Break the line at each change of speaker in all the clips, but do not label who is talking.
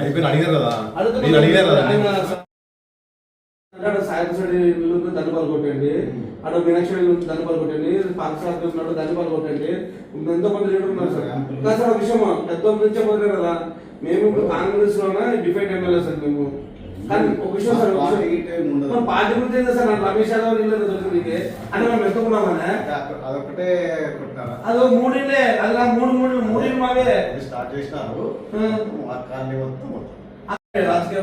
అయిపోయిన అడిగారు కదా. నేను అడిగారు కదా.
ఆయన సార్. అక్కడ సాయం సైడ్ ఇల్లు దాన్ని పాలు కొట్టండి అక్కడ మీనాక్షి ఇల్లు దాన్ని పాలు కొట్టండి పాకిస్తాన్ ఉన్నాడు దాన్ని పాలు కొట్టండి ఎంతో కొంత లీడర్ ఉన్నారు సార్. కాదు సార్ ఒక విషయం పెద్ద నుంచే పోతున్నారు కదా. మేము ఇప్పుడు కాంగ్రెస్లోనే డిఫెండ్ ఎమ్మెల్యే సార్ మేము. కానీ ఒక విషయం సార్. మన పార్టీ గురించి రమేష్ యాదవ్ ఇల్లు తెలుసు నీకు. అంటే మేము ఎత్తుకున్నామనే
అదొకటే కొట్టారా
అదో మూడిల్లే అది నాకు మూడు మూడు మూడిల్లు మావే.
స్టార్ట్ చేసినారు. కాలనీ మొత్తం
రాజకీయ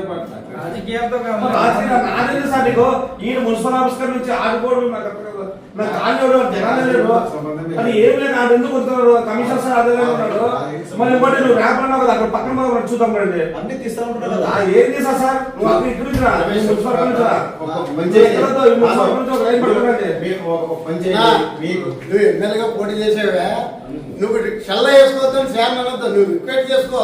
కాదు.
రాజకీయ నాదే సార్ నీకు. ఈయన మున్సిపల్ ఆఫీసర్ నుంచి ఆడుకోవడం నాకు ఎవరు జనాలే మరి ఏం లేదు నాకు ఎందుకు వస్తున్నారు కమిషనర్ సార్ అదే ఉన్నాడు. ఇంకోటి నువ్వు ర్యాప్ అన్నావు కదా అక్కడ పక్కన మనం చూద్దాం రండి
అన్ని తీస్తా ఉంటారు కదా.
ఆ, ఏం చేసా సార్? నువ్వు అక్కడ ఇక్కడ నుంచి రా మున్సిపల్ నుంచి రా నువ్వు
నా, పోటీ చేసేవే. నువ్వు చల్ల వేసుకోవద్దు శాన్ అనొద్దు నువ్వు రిక్వెస్ట్ చేసుకో.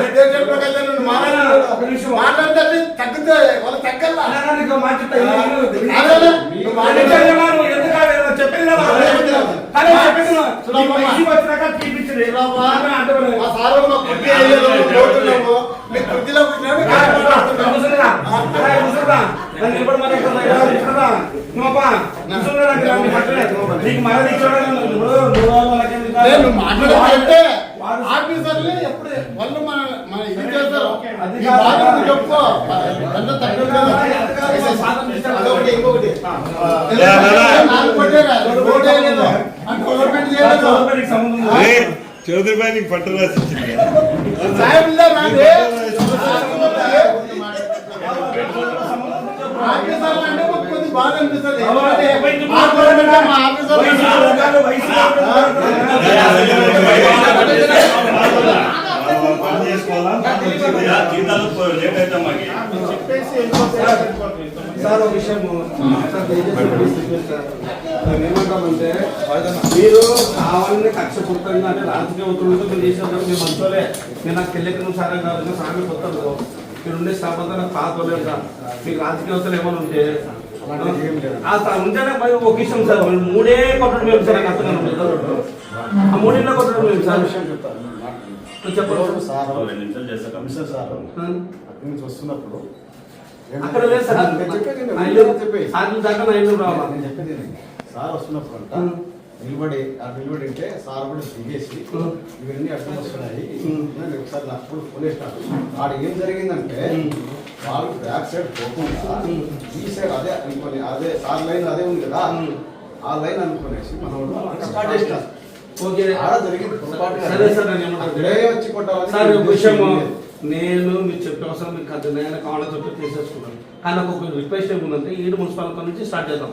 నిర్దేశం ప్రకారం నువ్వు మాట్లాడాలి. మాట్లాడితే అది తగ్గుతాయి వాళ్ళు తగ్గల్లా?
నీకు
నేను నువ్వు మాట్లాడాలంటే ఆఫీసర్లు ఎప్పుడు వాళ్ళు మన మన ఇది చేస్తారు.
అది
ఈ బాధ నువ్వు చెప్పుకో. ఎంత తక్కువ కదా. అదొకటి ఇంకొకటి. నాకు కొట్టేరా ఓటే లేదు. అంటే గవర్నమెంట్ చేయలేదు.
చౌదరి బాయ్ నీకు పట్టు రాసి ఇచ్చింది.
సాయం ఉందా నాది? ఆఫీసర్లు అంటే మాకు కొద్దిగా బాధ అనిపిస్తుంది ఎందుకంటే మా గవర్నమెంట్ మా ఆఫీసర్లు
పని చేసుకోవాలా జీతాలు లేట్ అయితే మాకు
సార్ ఒక విషయం సార్ దయచేసి please request సార్. మేము ఏమంటామంటే మీరు కావాలని కక్ష పుట్టంగా అంటే రాజకీయ ఉద్యోగులతో మీరు చేసినప్పుడు మేము మంచోలే మీరు నాకు తెలియక సారం కాదు సామి కొత్తలు మీరు ఉండే అంతా నాకు సార్. మీకు రాజకీయ అవసరం ఏమైనా ఉంటే ఆ సార్ ఉంటేనే మరి ఒక విషయం సార్ మూడే కొట్టడం మేము సార్ నాకు అర్థం కాదు. ఆ మూడింట్లో కొట్టడం మేము సార్. చెప్పండి
సార్?
రెండు నిమిషాలు చేస్తా.
Commissioner
sir?
అక్కడి నుంచి వస్తున్నప్పుడు
అక్కడ లేదు సార్.
నేను చెప్పేది నేను.
సార్ దాకా నా ఇల్లు రావాలి.
నేను చెప్పేది. సార్ వస్తున్నప్పుడు అంట. నిలబడి ఆ నిలబడి ఉంటే సార్ కూడా దిగేసి. ఇవన్నీ అడ్డం వస్తున్నాయి. నేను ఒకసారి నాకు కూడా ఫోన్ వేసినాడు ఆడ ఏం జరిగిందంటే. వాళ్ళు బ్యాక్ సైడ్ పోకుండా. ఈ సైడ్ అదే అనుకోని అదే సార్ లైన్ అదే ఉంది కదా. ఆ లైన్ అనుకునేసి మనం స్టార్ట్ చేసినాం
ఓకే
ఆడ జరిగింది పొరపాటుగా.
సరే సార్ నేను
వచ్చి
సార్ విషయం. నేను మీకు చెప్పే అవసరం మీకు నేను కావాలని చెప్పి తీసేసుకున్నాను కానీ ఒక రిక్వెస్ట్ ఏముందంటే ఈడు మున్సిపాలిటీ నుంచి స్టార్ట్ చేద్దాం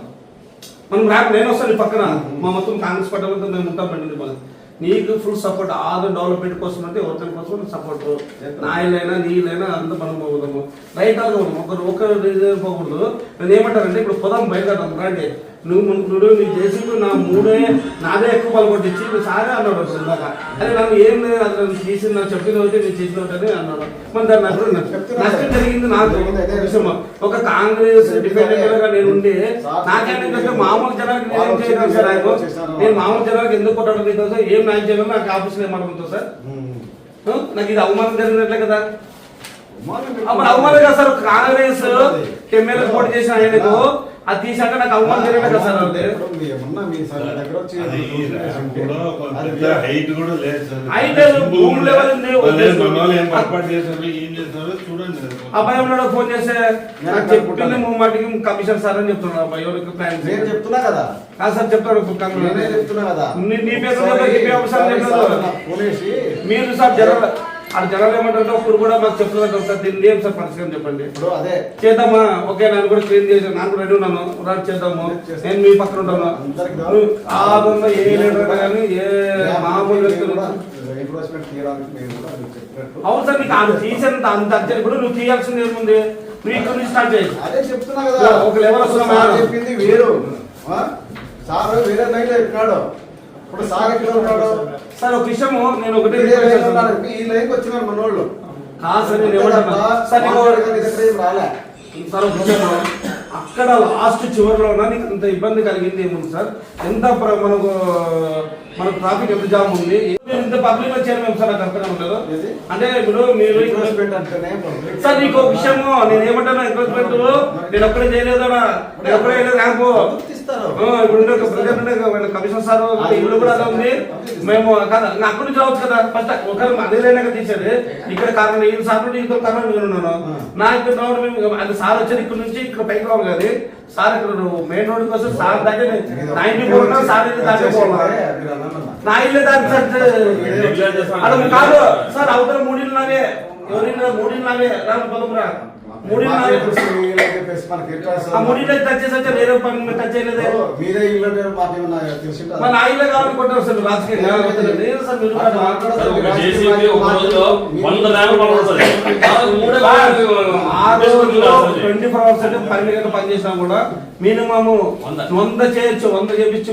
మనం ర్యాప్ నేను వస్తాను ఈ పక్కన. మా మొత్తం కాంగ్రెస్ పార్టీ మేము ఉంటాం పెట్టింది మనం నీకు ఫుల్ సపోర్ట్ ఆరు డెవలప్మెంట్ కోసం అంటే ఒకరి కోసం సపోర్ట్ నాయలైనా ఇల్లైనా నీ అంతా మనం పోదాము రైట్ అవుదాము ఒకరు ఒకరు పోకూడదు. నేను ఏమంటారంటే ఇప్పుడు పొలం బయలుదేరదాం రండి. నువ్వు నువ్వు నీ జేసీపీ నా మూడే నాదే ఎక్కువ పాలు కొట్టించి నువ్వు సారే అన్నాడు అసలు ఇందాక అదే నన్ను ఏం లేదు నన్ను చేసి నాకు చెప్పిన ఒకటి నేను చేసిన ఒకటి అన్నాడు. మరి దాన్ని నాకు నష్టం జరిగింది నాకు. విషయం ఒక కాంగ్రెస్ డిపెండెంట్గా నేను ఉండి నాకేంటంటే మామూలు జనానికి నేను ఏం చేయగలను సార్ ఆయన నేను మామూలు జనానికి ఎందుకు కొట్టడం లేదు సార్ ఏం న్యాయం చేయాలో నాకు ఆఫీస్లో ఏమనుకుంటా సార్? నాకు ఇది అవమానం జరిగినట్లే కదా. అప్పుడు అవమానం కదా సార్ కాంగ్రెస్ ఎమ్మెల్యే పోటీ చేసిన ఆయనకు అది తీసాక నాకు అవమానం జరిగిన కదా సార్
హైట్ కూడా లేదు
హైట్ భూమి లెవెల్ అబ్బాయి ఉన్నాడు ఫోన్ చేస్తే నాకు చెప్పింది ముమ్మాటికి కమిషన్ సార్ అని చెప్తున్నాడు అబ్బాయి ఎవరికి ప్లాన్
నేను చెప్తున్నా కదా.
కాదు సార్ చెప్తారు
నేనే చెప్తున్నా కదా.
నీ- పేరు మీరు సార్ జనరల్ ఆ జనరల్ ఏమంటారు ఇప్పుడు కూడా మాకు చెప్తున్నారు సార్ దీన్ని ఏం సార్ పరిస్థితి చెప్పండి.
ఇప్పుడు అదే.
చేద్దామా? ఓకే నేను కూడా క్లీన్ చేసాను నాకు రెడీ ఉన్నాను. రా చేద్దాము. నేను మీ పక్కన ఉంటాను.
అందరికి దా-
నువ్వు ఆ విధంగా ఏ లీడర్ కానీ ఏ మామూలు వ్యక్తులు అవును సార్ నీకు అంత తీసేంత అంత అర్జెంట్. ఇప్పుడు నువ్వు తీయాల్సింది ఏముంది? నువ్వు ఇక్కడ నుంచి స్టార్ట్ చేయి.
అదే చెప్తున్నా కదా.
ఒక level వస్తున్నా.
చెప్పింది వేరు. ఆ? సార్ వేరే లైన్ చెప్పినాడు. ఇప్పుడు సార్ ఎక్కడ ఉన్నాడు?
సార్ ఒక విషయము నేను ఒకటే.
ఈ లైన్కి వచ్చినారు మనోళ్ళు.
కాదు సార్ నేను
రాలే.
సార్ విషయము అక్కడ లాస్ట్ చివరిలో ఉన్నా నీకు అంత ఇబ్బంది కలిగింది ఏముంది సార్? ఎంత మనకు మనకు ట్రాఫిక్ ఎంత జామ్ ఉంది? ఇంత పబ్లిక్ వచ్చారు మేము సార్ నాకు అర్థం ఉండదు? అంటే ఇప్పుడు మీరు. సార్ నీకు ఒక విషయము నేను ఏమంటాను ఎంకరేజ్మెంట్ నేను ఒక్కడే చేయలేదు నేను ఒక్కడే చేయలేదు ఆ, ఇప్పుడు కమిషన్ సార్ ఇల్లు కూడా అలా ఉంది. మేము కదా నా అక్కడి నుంచి రావచ్చు కదా. ఫస్ట్ ఒకరు అదే లైన్ తీసేది ఇక్కడ కారణం ఈ సార్ నుండి ఇంకో కారణం నేను ఉన్నాను. నా ఇక్కడ రావడం మేము అది సార్ వచ్చేది ఇక్కడ నుంచి ఇక్కడ పైకి రావాలి కానీ సార్ ఇక్కడ మెయిన్ రోడ్ కోసం సార్ దగ్గర నైన్టీ ఫోర్ సార్ ఇల్లు దాకా పోవాలి. నా ఇల్లు దాకా సార్ కాదు. సార్ అవతల ఎవరిల్లు మూడిళ్ళు నావే. రాను పదమురా మూడిళ్ళు చేసి మీద
ఇల్లు మాకేమన్నా తెలిసిందా?
మన సార్ ట్వంటీ ఫోర్ అవర్స్ అంటే పన్నెండు పని చేసినా కూడా మినిమం
వంద.
చేయొచ్చు వంద చేపించి.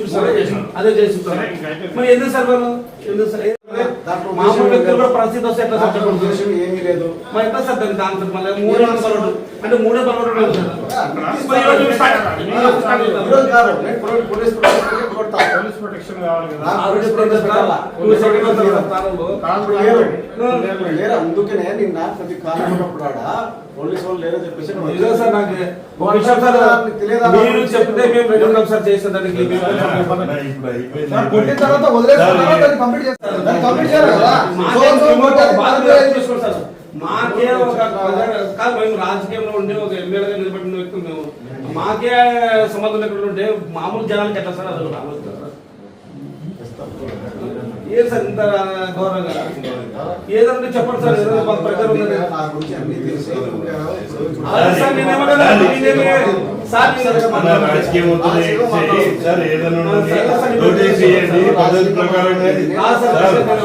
అదే మరి ఎందుకు సార్ వాళ్ళు? ఎందుకు సార్? మామూలు వ్యక్తులు కూడా. పరిస్థితి వస్తే ఎట్లా సార్
ఉద్దేశం ఏమీ లేదు.
మరి ఎట్లా సార్ దానికి ఆన్సర్ మళ్ళీ మూడే బలవడు అంటే మూడే.
నేను పోలీస్ ప్రొటెక్షన్
కావాలి కదా.
అందుకనే నిన్న ప్రతి కాలం ఉన్నప్పుడు పోలీసు వాళ్ళు లేరని చెప్పేసి
నిజం సార్ నాకు ఒక సార్? మీరు చెప్తే మేము రెడీ ఉన్నాం సార్ చేసేదానికి మేము
ఇప్పుడు అయిపోయింది
సార్, కొట్టిన తర్వాత వదిలేసిన తర్వాత దాన్ని కంప్లీట్ చేస్తారు. దాన్ని కంప్లీట్ చేయాలి కదా? సో, సో, కొట్టారు, బాధ లేదు.
మాకే ఒక కాదు మేము రాజకీయంలో ఉండే ఒక ఎమ్మెల్యేగా నిలబడిన వ్యక్తులు మేము మాకే సంబంధం లేకుండా ఉంటే మామూలు జనాలకి ఎట్లా సార్ సార్ ఏ? సార్ ఇంత గౌరవంగా ఏదంటే చెప్పండి సార్ ఏదో
నా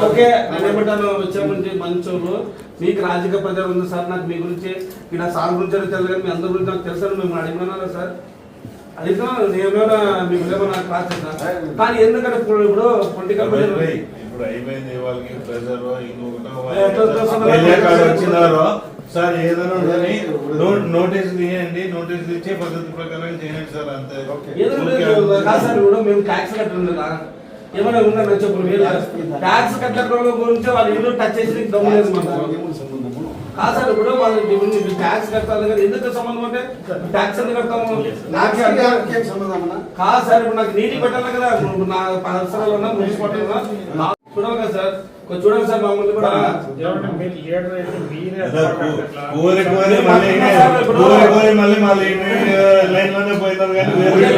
ఓకే నేను ఏమంటాను వచ్చామంటే మంచోళ్ళు మీకు రాజకీయ ప్రజలు ఉంది సార్ నాకు మీ గురించి ఇక్కడ సార్ గురించి తెలియదు మీ అందరి గురించి నాకు తెలుసు మేము అడిగినా సార్. అడిగినా ఏమైనా మీకు ఏమైనా క్లాస్ కానీ ఎందుకంటే ఇప్పుడు ఇప్పుడు పొలిటికల్
ఇప్పుడు అయిపోయింది వాళ్ళకి ప్రెజర్ వచ్చినారో సార్ ఏదైనా నోటీస్ తీయండి నోటీస్ ఇచ్చే పద్ధతి ప్రకారం చేయండి సార్ అంతే.
ఏదో సార్ ఇప్పుడు మేము ట్యాక్స్ కట్టలేదా ఏమైనా ఉందా చెప్పు మీరు ట్యాక్స్ కట్టడం గురించి వాళ్ళ ఇల్లు టచ్ చేసి దమ్ము లేదు కాదు సార్ ఇప్పుడు వాళ్ళు ఇప్పుడు ట్యాక్స్ కట్టాలి కానీ ఎందుకు సంబంధం అంటే ట్యాక్స్ ఎందుకు కడతాము నాకే? కాదు సార్ ఇప్పుడు నాకు నీటి పెట్టాలి కదా ఇప్పుడు నా పరిసరాలు ఉన్నా మున్సిపాలిటీ ఉన్నా చూడాలి కదా సార్ చూడండి సార్ మమ్మల్ని కూడా
మీరు మీరే
మళ్ళీ కోరి కోరి మళ్ళీ మళ్ళీ లైన్లోనే పోయినారు కానీ వేరే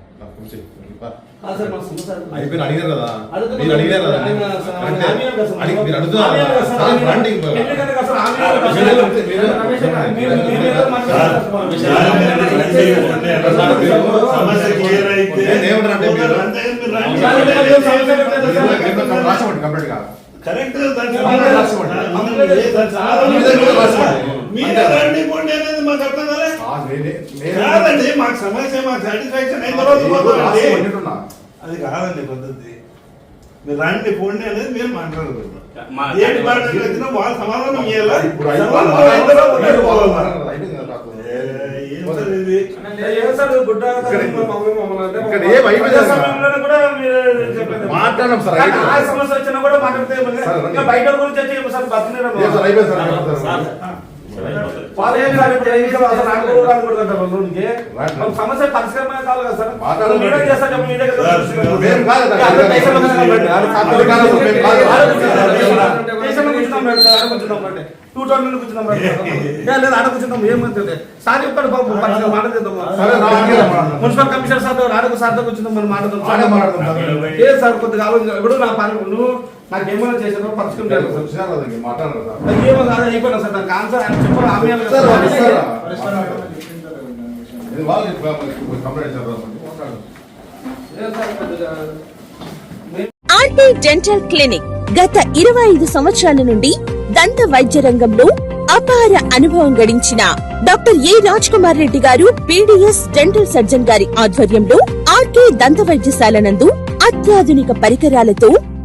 అయిపోయిన అడిగారు కదా. మీరు అడిగారు కదా మీరు అడుగుతున్నారు కంప్లీట్గా
కరెక్ట్ దానికి
మీరే
రాసివ్వండి.
మీరే దానికి చాలా
మీరే కూడా రాసివ్వండి.
మీరే రండి పోండి అనేది మాకు అర్థం కాదండి మాకు సమస్య మాకు సాటిస్ఫాక్షన్ అయిన
నేను
తర్వాత పోతామండి.
రాసివ్వండి అంటున్నా.
అది కాదండి పద్ధతి మీరు రండి పోండి అనేది మీరు మాట్లాడకూడదు
మా-
ఏ డిపార్ట్మెంట్ వచ్చినా వాళ్ళు సమాధానం సార్
కూడా.
మాట్లాడడం సార్.
సమస్య వచ్చే మాట్లాడితే
సార్, రండి.
ఇంకా బయట గురించి ఏమో సార్ సమస్య పరిష్కారమే కావాలి కదా కదా
సార్,
సార్. టూ లేదు ఆడ చెప్తాడు బాబు. మున్సిపల్ కమిషనర్ సార్ ఆడకు సార్తో కూర్చుందాం మనం. ఏ సార్ కొద్దిగా ఇప్పుడు నా పని నువ్వు నాకు ఏమైనా ఏమో కాదు అయిపోయినా సార్? ఆన్సర్ ఆయన ఆమె
ఆర్టీ డెంటల్ క్లినిక్ గత ఇరవై ఐదు సంవత్సరాల నుండి దంత వైద్య రంగంలో అపార అనుభవం గడించిన doctor A Raj Kumar Reddy garu PDS dental surgeon గారి ఆధ్వర్యంలో ఆర్కే దంత వైద్యశాల నందు అత్యాధునిక పరికరాలతో